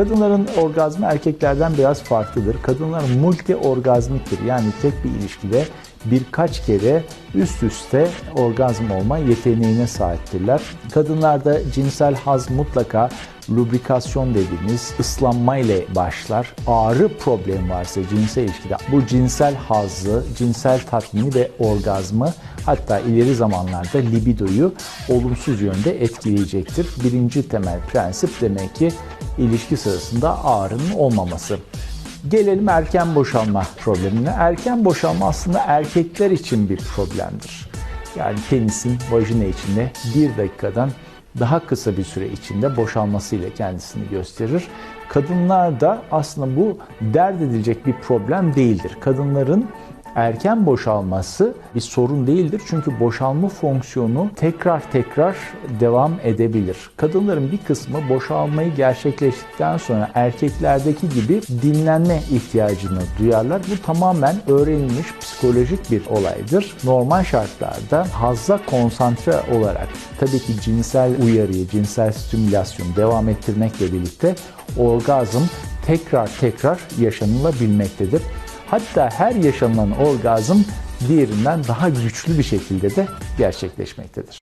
Kadınların orgazmı erkeklerden biraz farklıdır. Kadınlar multi orgazmiktir. Yani tek bir ilişkide birkaç kere üst üste orgazm olma yeteneğine sahiptirler. Kadınlarda cinsel haz mutlaka lubrikasyon dediğimiz ıslanma ile başlar. Ağrı problemi varsa cinsel ilişkide bu cinsel hazzı, cinsel tatmini ve orgazmı hatta ileri zamanlarda libidoyu olumsuz yönde etkileyecektir. Birinci temel prensip demek ki ilişki sırasında ağrının olmaması. Gelelim erken boşalma problemine. Erken boşalma aslında erkekler için bir problemdir. Yani penisin vajina içinde bir dakikadan daha kısa bir süre içinde boşalmasıyla kendisini gösterir. Kadınlarda aslında bu dert edilecek bir problem değildir. Kadınların erken boşalması bir sorun değildir. Çünkü boşalma fonksiyonu tekrar tekrar devam edebilir. Kadınların bir kısmı boşalmayı gerçekleştikten sonra erkeklerdeki gibi dinlenme ihtiyacını duyarlar. Bu tamamen öğrenilmiş psikolojik bir olaydır. Normal şartlarda hazza konsantre olarak tabii ki cinsel uyarıyı, cinsel stimülasyonu devam ettirmekle birlikte orgazm tekrar tekrar yaşanılabilmektedir. Hatta her yaşanılan orgazm diğerinden daha güçlü bir şekilde de gerçekleşmektedir.